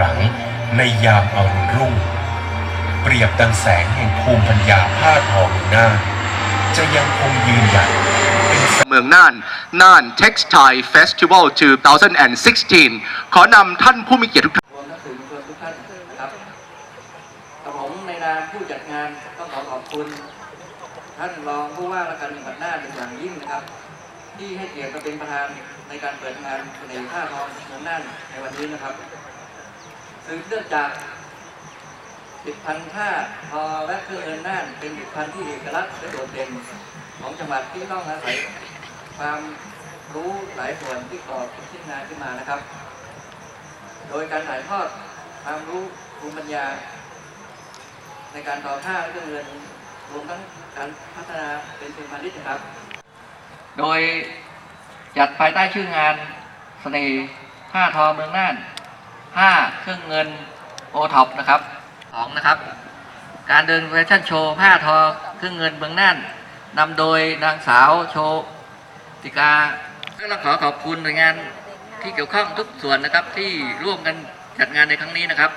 รังในยามอรุณรุ่ง เปรียบดังแสงแห่งภูมิปัญญาผ้าทอเมืองน่านจะยังคงยืนหยัดเป็นแสงเมืองน่าน น่าน Textile Festival 2016 ขอนำท่านผู้มีเกียรติทุกท่านรวมทั้งสื่อมวลชนทุกท่านนะครับกับผมในนามผู้จัดงานต้องขอขอบคุณ ท่านรองผู้ว่าราชการจังหวัดน่านเป็นอย่างยิ่งนะครับ ที่ให้เกียรติมาเป็นประธานในการเปิดงานเสน่ห์ผ้าทองเมืองน่านในวันนี้นะครับ สืบเนื่องจากผลิตภัณฑ์ผ้าทอและเครื่องเงินน่านเป็นผลิตภัณฑ์ที่เอกลักษณ์และโดดเด่นของจังหวัดที่ต้องอาศัยความรู้หลายส่วนที่ก่อเป็นชิ้นงานขึ้นมานะครับ โดยการถ่ายทอดความรู้ภูมิปัญญา ในการต่อผ้าและเครื่องเงินรวมทั้งการพัฒนาเป็นเชิงพาณิชย์นะครับ โดยจัดภายใต้ชื่องานเสน่ห์ผ้าทอเมืองน่าน ผ้าเครื่องเงินโอท็อปนะครับสองนะครับ การเดินแฟชั่นโชว์ผ้าทอเครื่องเงินเมืองน่านนำโดยนางสาวโชติกาก็ต้องขอขอบคุณหน่วยงานที่เกี่ยวข้องทุกส่วนนะครับที่ร่วมกันจัดงานในครั้งนี้นะครับ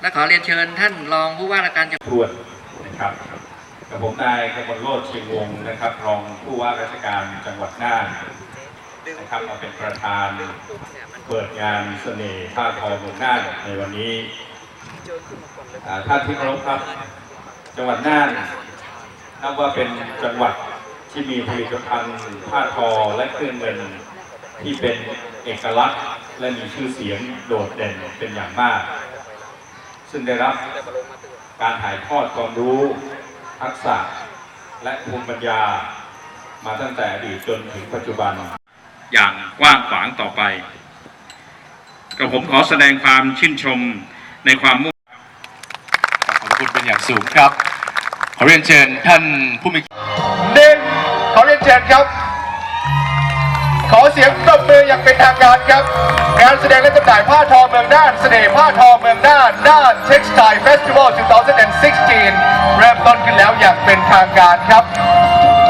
และขอเรียนเชิญท่านรองผู้ว่าราชการจังหวัดทวนนะครับกับผมนายกมลโลดเชียงวงนะครับ รองผู้ว่าราชการจังหวัดน่าน นะครับมาเป็นประธานเปิดงานเสน่ห์ผ้าทอเมืองน่านในวันนี้อ่าท่านที่เคารพครับ จังหวัดน่านนับว่าเป็นจังหวัดที่มีผลิตภัณฑ์ผ้าทอและเครื่องเงินที่เป็นเอกลักษณ์ และมีชื่อเสียงโดดเด่นเป็นอย่างมาก ซึ่งได้รับการถ่ายทอดความรู้ทักษะและภูมิปัญญามาตั้งแต่อดีตจนถึงปัจจุบัน อย่างกว้างขวางต่อไปกับผมขอแสดงความชื่นชมในความมุ่งขอบคุณเป็นอย่างสูงครับ ขอเรียนเชิญท่านผู้มีหนึ่งขอเรียนเชิญครับ ขอเสียงปรบมืออย่างเป็นทางการครับงานแสดงและจำหน่ายผ้าทอเมืองน่านเสน่ห์ผ้าทอเมืองน่านน่าน Textile Festival 2016 เริ่มต้นขึ้นแล้วอย่างเป็นทางการครับ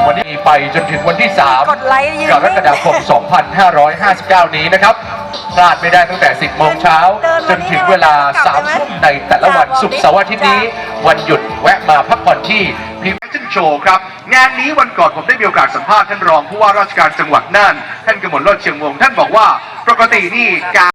วันนี้ไปจนถึงวันที่ 3 กดไลค์ยืนกรกฎาคม 2559 นี้นะครับ พลาดไม่ได้ตั้งแต่ 10 โมงเช้า จนถึงเวลา 3 ทุ่มในแต่ละวันศุกร์เสาร์อาทิตย์นี้ วันหยุดแวะมาพักผ่อนที่พรีเวชั่นโชว์ครับ งานนี้วันก่อนผมได้มีโอกาสสัมภาษณ์ท่านรองผู้ว่าราชการจังหวัดน่าน ท่านกมลโลดเชียงวงศ์ท่านบอกว่าปกตินี่การ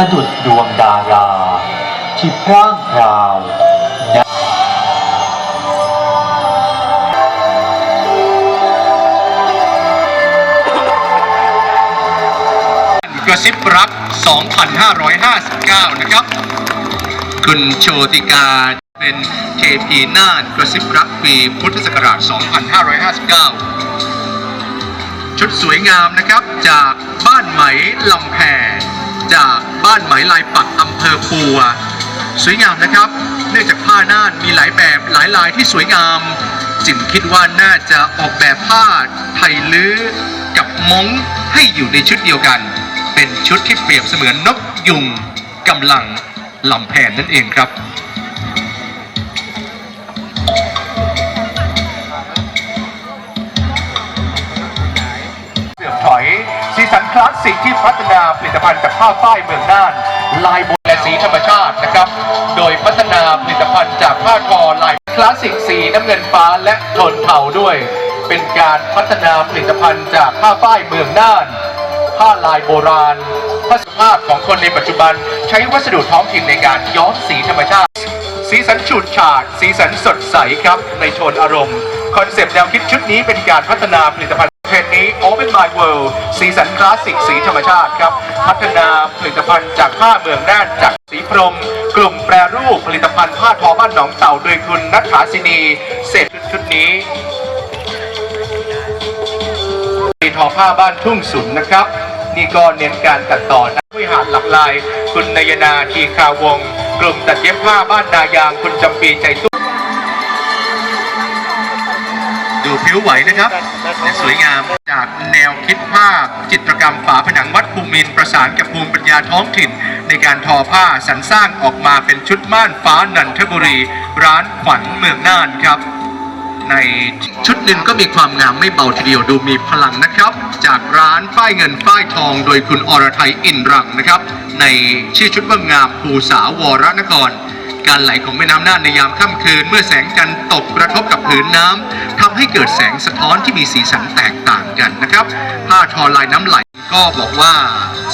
ประดุดดวงดาราที่พร่างพราวกระซิบรัก2,559 นะครับ คุณโชติกาเป็นเทพีน่านกระซิบรักปีพุทธศักราช 2559 ชุดสวยงามนะครับจากบ้านไหมลำแพ จากบ้านไหมลายปักอำเภอปัว สวยงามนะครับ เนื่องจากผ้าน่านมีหลายแบบหลายลายที่สวยงาม จึงคิดว่าน่าจะออกแบบผ้าไทยลื้อกับมงให้อยู่ในชุดเดียวกัน เป็นชุดที่เปรียบเสมือนนกยุงกำลังลำแผนนั่นเองครับ คลาสสิกที่พัฒนาผลิตภัณฑ์จากผ้าฝ้ายเมืองน่าน ลายบนและสีธรรมชาตินะครับ โดยพัฒนาผลิตภัณฑ์จากผ้าทอลายคลาสสิกสีน้ำเงินฟ้าและโทนเทาด้วย เป็นการพัฒนาผลิตภัณฑ์จากผ้าฝ้ายเมืองน่านผ้าลายโบราณผ้าสุภาพของคนในปัจจุบันใช้วัสดุท้องถิ่นในการย้อมสีธรรมชาติ สีสันฉูดฉาด สีสันสดใสครับในโทนอารมณ์ คอนเซปต์แนวคิดชุดนี้เป็นการพัฒนาผลิตภัณฑ์ประเพณนี้ Open My World สีสันคลาสสิกสีธรรมชาติครับ พัฒนาผลิตภัณฑ์จากผ้าเมืองน่านจากสีพรม กลุ่มแปรรูปผลิตภัณฑ์ผ้าทอบ้านหนองเต่าโดยคุณนัทธาสินีเสร็จชุดนี้ทอผ้าบ้านทุ่งสุนนะครับ นี่ก็เน้นการตัดต่อนะวิหารหลักลาย คุณนายนาทีคาวง กลุ่มตัดเย็บผ้าบ้านนายาง คุณจำปีใจตุ้ ผิวไหวนะครับ สวยงามจากแนวคิดภาพจิตรกรรมฝาผนังวัดภูมินประสานกับภูมิปัญญาท้องถิ่น ในการทอผ้าสรรสร้างออกมาเป็นชุดม่านฟ้านันทบุรี ร้านขวัญเมืองน่านครับ ในชุดหนึ่งก็มีความงามไม่เบาทีเดียวดูมีพลังนะครับ จากร้านฝ้ายเงินฝ้ายทอง โดยคุณอรไทยอินรังนะครับ ในชื่อชุดว่างามภูสาวรนคร การไหลของแม่น้ำน่านในยามค่ำคืน เมื่อแสงจันทร์ตกกระทบกับผืนน้ำทำให้เกิดแสงสะท้อนที่มีสีสันแตกต่างกันนะครับ ผ้าทอลายน้ำไหลก็บอกว่า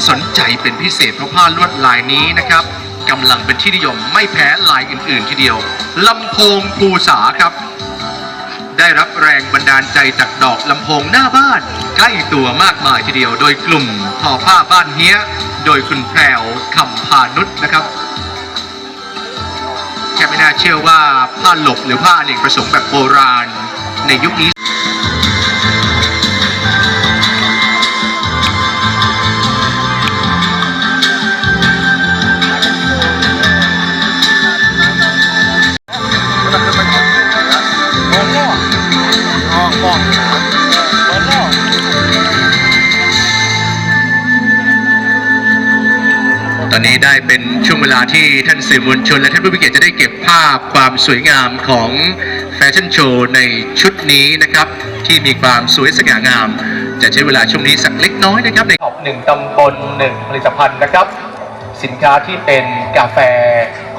สนใจเป็นพิเศษเพราะผ้าลวดลายนี้นะครับกำลังเป็นที่นิยมไม่แพ้ลายอื่น ๆ ทีเดียวลำโพงภูสาครับ ได้รับแรงบันดาลใจจากดอกลำโพงหน้าบ้านใกล้ตัวมากมายทีเดียว โดยกลุ่มทอผ้าบ้านเฮียโดยคุณแพรวคำพานุษนะครับ ไม่น่าเชื่อว่าผ้าหลบหรือผ้าอเนกประสงค์แบบโบราณ ในยุคนี้ เวลาที่ท่านสื่อมวลชนและท่านผู้มีเกียรติจะได้เก็บภาพความสวยงามของแฟชั่นโชว์ในชุดนี้นะครับ ที่มีความสวยสง่างาม จะใช้เวลาช่วงนี้สักเล็กน้อยนะครับในท็อปหนึ่งตำบลหนึ่งผลิตภัณฑ์นะครับ สินค้าที่เป็นกาแฟ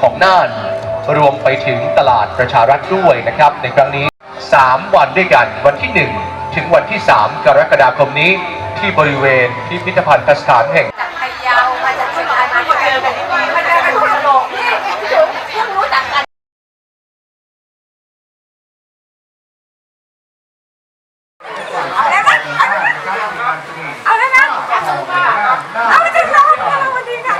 ของน่าน รวมไปถึงตลาดประชารัฐด้วยนะครับ ในครั้งนี้ 3 วันด้วยกันวันที่ 1 ถึงวันที่ 3 กรกฎาคมนี้ที่บริเวณพิพิธภัณฑ์สถานแห่ง จากพะเยามาจากเชียงรายมาเจอกันที่นี่มาเจอกันที่สโลงนี่ถึงเพิ่งรู้จักกัน เอาแล้วนะ เอาแล้วนะเอาไปถึงแล้วสวัสดีค่ะ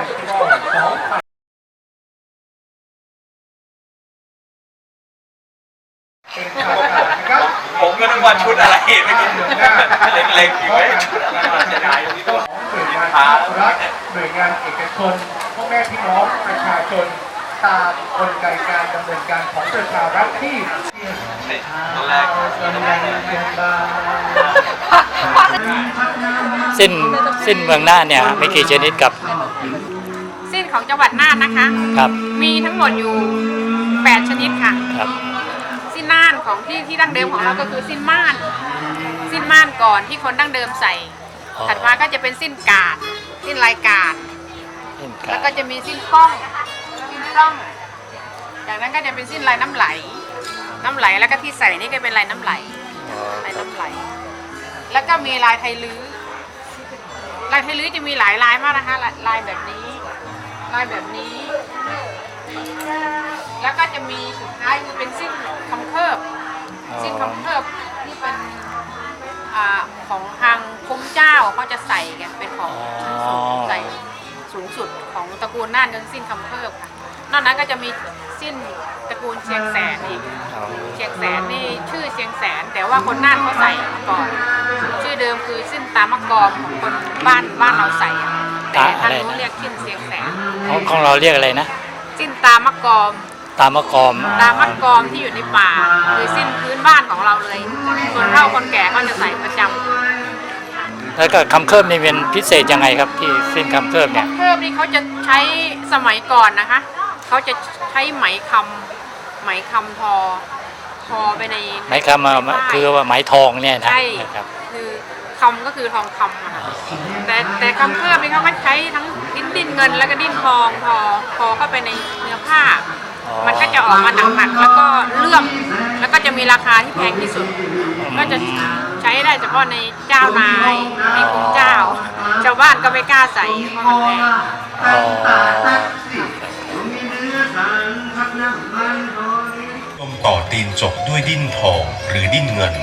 ผมก็นึกว่าชุดอะไรไม่รู้เล็กๆอยู่ไว้ชุดอะไรมาจะได้ที่ตัวหน่วยงานรัฐหน่วยงานเอกชนพ่อแม่พี่น้องประชาชนตามกลไกการดำเนินการของประชารัฐที่ตอนแรก สิ้นสิ้นเมืองน่านเนี่ยมีกี่ชนิดกับสิ้นของจังหวัดน่านนะคะ ครับมีทั้งหมดอยู่ 8 ชนิดค่ะ ครับสิ้นน่านของที่ที่ดั้งเดิมของเราก็คือสิ้นม่าน สิ้นม่านก่อนที่คนดั้งเดิมใส่ อ๋อถัดมาก็จะเป็นสิ้นกาด สิ้นลายกาดสิ้นกาแล้วก็จะมีสิ้นป้อง สิ้นปล้อง จากนั้นก็จะเป็นสิ้นลายน้ำไหล น้ำไหลแล้วก็ที่ใส่นี่ก็เป็นลายน้ำไหล อ๋อลายน้ำไหล แล้วก็มีลายไทยลื้อลายไทยลื้อจะมีหลายลายมากนะคะลายลายแบบนี้ ลายแบบนี้ แล้วก็จะมีสุดท้ายคือเป็นสิ้นคำเคิบสิ้นคำเคิบนี่เป็นอ่าของทางคุ้มเจ้าเขาจะใส่กันเป็นของชั้นสูงใส่สูงสุดของตระกูลน่านก็คือสิ้นคำเคิบค่ะ นอกนั้นก็จะมีสิ้นตระกูลเชียงแสนอีก อ๋อเชียงแสนนี่ชื่อเชียงแสน แต่ว่าคนน่านเขาใส่ก่อน ชื่อเดิมคือสิ้นตามะกอมของคนบ้านบ้านเราใส่อะแต่ทางนู้นเรียกสิ้นเชียงแสนของของเราเรียกอะไรนะ สิ้นตามะกอม ตามะกอมตามะกอมที่อยู่ในป่าคือสิ้นพื้นบ้านของเราเลย คนเฒ่าคนแก่เขาจะใส่ประจำแล้วก็คำเคิบนี่เป็นพิเศษยังไงครับที่สิ้นคำเคิบเนี่ย เพิ่มนี่เขาจะใช้สมัยก่อนนะคะ เขาจะใช้ไหมคำไหมคำทอทอไปในไม้คำมาคือว่าไม้ทองเนี่ยนะใช่ นะครับ คือคำก็คือทองคำอะค่ะแต่แต่คำเพิ่มนี่เขาก็ใช้ทั้งดิ้นดิ้นเงินแล้วก็ดิ้นทองทอทอเข้าไปในเนื้อผ้า อ๋อ มันก็จะออกมาหนักๆแล้วก็เลื่อมแล้วก็จะมีราคาที่แพงที่สุด ก็จะใช้ได้เฉพาะในเจ้านายในกลุ่มเจ้าชาวบ้านก็ไม่กล้าใส่เพราะมันแพง อ๋อ ต่อตีนจกด้วยดิ้นทองหรือดิ้นเงิน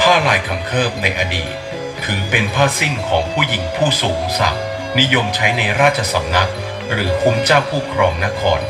ผ้าลายคำเคิบในอดีต ถือเป็นผ้าสิ้นของผู้หญิงผู้สูงศักดิ์นิยมใช้ในราชสำนัก หรือคุ้มเจ้าผู้ครองนคร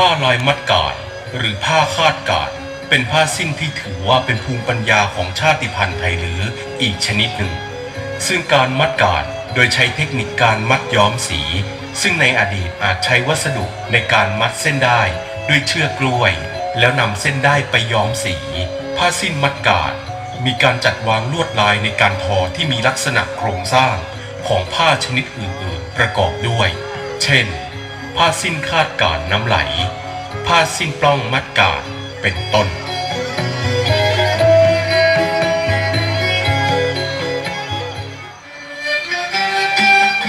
ผ้าลายมัดกาดหรือผ้าคาดกาดเป็นผ้าสิ้นที่ถือว่าเป็นภูมิปัญญาของชาติพันธุ์ไทยหรืออีกชนิดหนึ่ง ซึ่งการมัดกาดโดยใช้เทคนิคการมัดย้อมสี ซึ่งในอดีตอาจใช้วัสดุในการมัดเส้นได้ด้วยเชือกกล้วย แล้วนำเส้นได้ไปย้อมสี ผ้าสิ้นมัดกาดมีการจัดวางลวดลายในการทอที่มีลักษณะโครงสร้างของผ้าชนิดอื่น ๆ ประกอบด้วย เช่น ผ้าสิ้นคาดกาดน้ำไหล ผ้าสิ้นปล้องมัดกาดเป็นต้น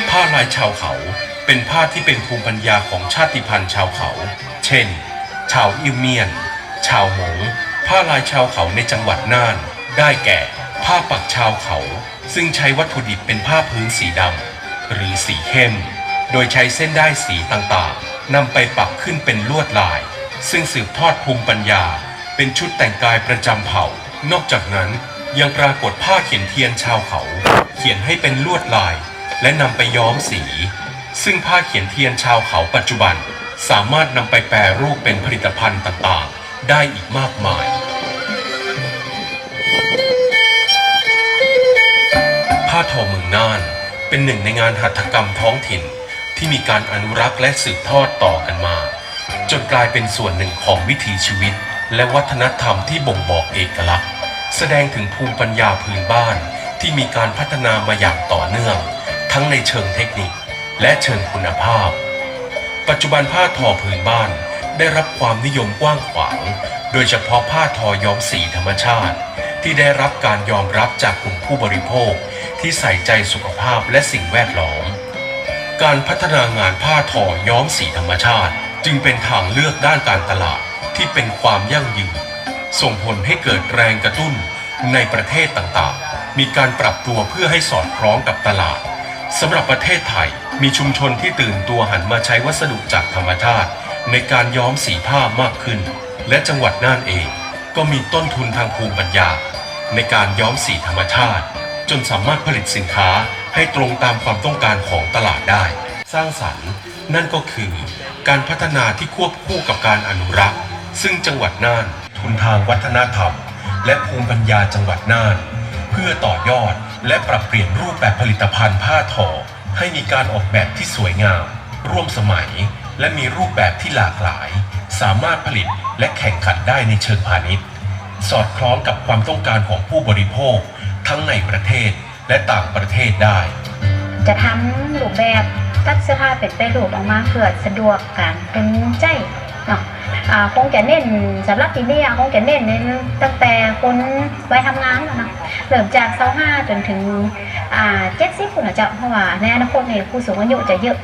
ผ้าลายชาวเขาเป็นผ้าที่เป็นภูมิปัญญาของชาติพันธุ์ชาวเขา เช่น ชาวอิวเมียน ชาวหมง ผ้าลายชาวเขาในจังหวัดน่าน ได้แก่ ผ้าปักชาวเขา ซึ่งใช้วัตถุดิบเป็นผ้าพื้นสีดำหรือสีเข้ม โดยใช้เส้นได้สีต่างๆนำไปปักขึ้นเป็นลวดลาย ซึ่งสืบทอดภูมิปัญญา เป็นชุดแต่งกายประจำเผ่า นอกจากนั้นยังปรากฏผ้าเขียนเทียนชาวเขา เขียนให้เป็นลวดลาย และนำไปย้อมสี ซึ่งผ้าเขียนเทียนชาวเขาปัจจุบัน สามารถนำไปแปรรูปเป็นผลิตภัณฑ์ต่างๆ ได้อีกมากมายผ้าทอเมืองน่าน เป็นหนึ่งในงานหัตถกรรมท้องถิ่น ที่มีการอนุรักษ์และสืบทอดต่อกันมา จนกลายเป็นส่วนหนึ่งของวิถีชีวิต และวัฒนธรรมที่บ่งบอกเอกลักษณ์ แสดงถึงภูมิปัญญาพื้นบ้านที่มีการพัฒนามาอย่างต่อเนื่อง ทั้งในเชิงเทคนิคและเชิงคุณภาพ ปัจจุบันผ้าทอพื้นบ้านได้รับความนิยมกว้างขวาง โดยเฉพาะผ้าทอย้อมสีธรรมชาติ ที่ได้รับการยอมรับจากกลุ่มผู้บริโภค ที่ใส่ใจสุขภาพและสิ่งแวดล้อม การพัฒนางานผ้าทอย้อมสีธรรมชาติ จึงเป็นทางเลือกด้านการตลาดที่เป็นความยั่งยืน ส่งผลให้เกิดแรงกระตุ้นในประเทศต่างๆ มีการปรับตัวเพื่อให้สอดคล้องกับตลาดสำหรับประเทศไทยมีชุมชนที่ตื่นตัวหันมาใช้วัสดุจากธรรมชาติ ในการย้อมสีผ้ามากขึ้น และจังหวัดน่านเอง ก็มีต้นทุนทางภูมิปัญญา ในการย้อมสีธรรมชาติ จนสามารถผลิตสินค้า ให้ตรงตามความต้องการของตลาดได้ สร้างสรรค์นั่นก็คือการพัฒนาที่ควบคู่กับการอนุรักษ์ ซึ่งจังหวัดน่านทุนทางวัฒนธรรม และภูมิปัญญาจังหวัดน่าน เพื่อต่อยอดและปรับเปลี่ยนรูปแบบผลิตภัณฑ์ผ้าทอ ให้มีการออกแบบที่สวยงาม ร่วมสมัย และมีรูปแบบที่หลากหลาย สามารถผลิตและแข่งขันได้ในเชิงพาณิชย์ สอดคล้องกับความต้องการของผู้บริโภค ทั้งในประเทศ และต่างประเทศได้ จะทำรูปแบบตัดเสื้อผ้าเป็นไปรูปออกมาเพื่อสะดวกการเป็นใจเนาะอ่าคงจะเน้นสำหรับที่นี่คงจะเน้นในตั้งแต่คนไปทำงานนะ เริ่มจากเสาห้าจนถึงอ่าเจ็ดสิบคนอาจจะเพราะว่าในอนาคตเนี่ยผู้สูงอายุจะเยอะ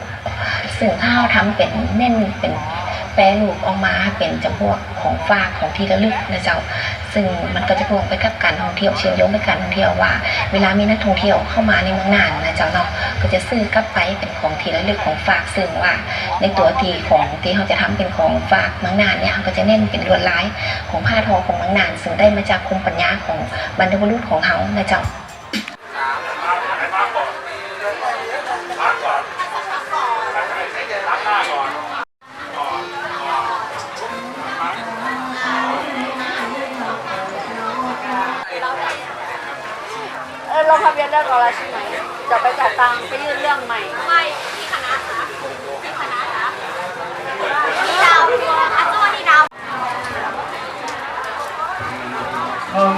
เสื่อข้าทำเป็นเน้นเป็น แปรรูปออกมาเป็นจำพวกของฝากของที่ระลึกนะเจ้า ซึ่งมันก็จะพ่วงไปกับการท่องเที่ยวเชื่อมโยงไปการท่องเที่ยวว่า เวลามีนักท่องเที่ยวเข้ามาในเมืองน่านนะเจ้าเนาะก็จะซื้อกลับไปเป็นของที่ระลึกของฝากซึ่งว่า ในตัวทีของที่เขาจะทำเป็นของฝากเมืองน่านเนี่ยเขาก็จะเน้นเป็นลวดลายของผ้าทอของเมืองน่านซึ่งได้มาจากภูมิปัญญาของบรรพบุรุษของเขานะเจ้า งทะเบียนเรียบร้อยแล้วใช่ไหมเดี๋ยวไปจ่ายตังค์ไปยื่นเรื่องใหม่ ไม่ที่คณะค่ะที่คณะค่ะที่ดาวอันตัวที่ดาวเออ